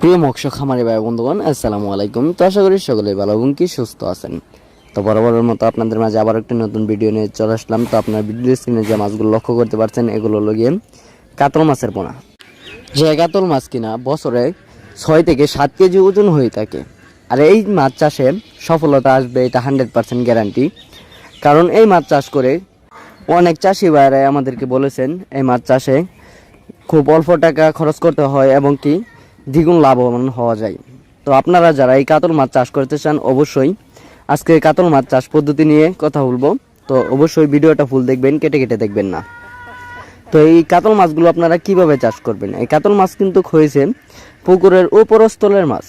প্রিয় মৎস্য খামারি ভাই বন্ধুগণ, আসসালামু আলাইকুম। তো আশা করি সকলেই ভালো এবং কি সুস্থ আছেন। তো বরাবরের মতো আপনাদের মাঝে আবার একটি নতুন ভিডিও নিয়ে চলে আসলাম। তো আপনার ভিডিও স্ক্রিনে যে মাছগুলো লক্ষ্য করতে পারছেন, এগুলো হলো গিয়ে কাতল মাছের পোনা। যে কাতল মাছ কিনা বছরে ছয় থেকে সাত কেজি ওজন হয়ে থাকে। আর এই মাছ চাষে সফলতা আসবে, এটা হান্ড্রেড পার্সেন্ট গ্যারান্টি কারণ এই মাছ চাষ করে অনেক চাষি ভাইরা আমাদেরকে বলেছেন, এই মাছ চাষে খুব অল্প টাকা খরচ করতে হয় এবং কি দ্বিগুণ লাভবান হওয়া যায়। তো আপনারা যারা এই কাতল মাছ চাষ করতে চান, অবশ্যই আজকে কাতল মাছ চাষ পদ্ধতি নিয়ে কথা বলব। তো অবশ্যই ভিডিওটা ফুল দেখবেন, কেটে কেটে দেখবেন না। তো এই কাতল মাছগুলো আপনারা কীভাবে চাষ করবেন? এই কাতল মাছ কিন্তু হয়েছে পুকুরের উপরস্থলের মাছ।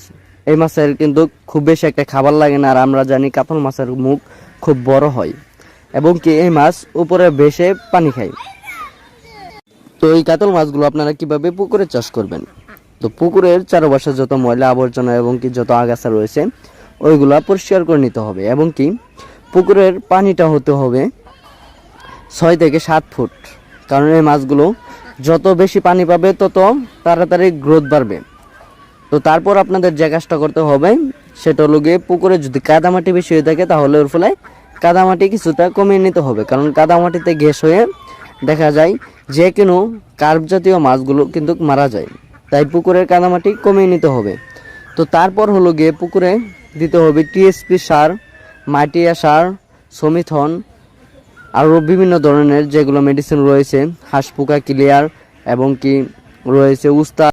এই মাছের কিন্তু খুব বেশি একটা খাবার লাগে না, আর আমরা জানি কাতল মাছের মুখ খুব বড় হয়, এবং কি এই মাছ উপরে বেশে পানি খায়। তো এই কাতল মাছগুলো আপনারা কীভাবে পুকুরে চাষ করবেন? তো পুকুরের চারপাশে যত ময়লা আবর্জনা এবং কি যত আগাছা রয়েছে, ওইগুলা পরিষ্কার করে নিতে হবে এবং কি পুকুরের পানিটা হতে হবে ছয় থেকে সাত ফুট। কারণ এই মাছগুলো যত বেশি পানি পাবে, তত তাড়াতাড়ি গ্রোথ বাড়বে। তো তারপর আপনাদের যে কাজটা করতে হবে, সেটা হলো গিয়ে পুকুরে যদি কাদামাটি বেশি হয়ে থাকে, তাহলে ওর ফলে কাদামাটি কিছুটা কমিয়ে নিতে হবে। কারণ কাদামাটিতে গ্যাস হয়ে দেখা যায় যে কোনো কার্প জাতীয় মাছগুলো কিন্তু মারা যায়। তাই পুকুরের কাদামাটি কমিয়ে নিতে হবে। তো তারপর হলো গিয়ে পুকুরে দিতে হবে টিএসপি সার, মাটিয়া সার, সমিথন আরও বিভিন্ন ধরনের যেগুলো মেডিসিন রয়েছে, হাঁস পোকা ক্লিয়ার এবং কি রয়েছে উস্তা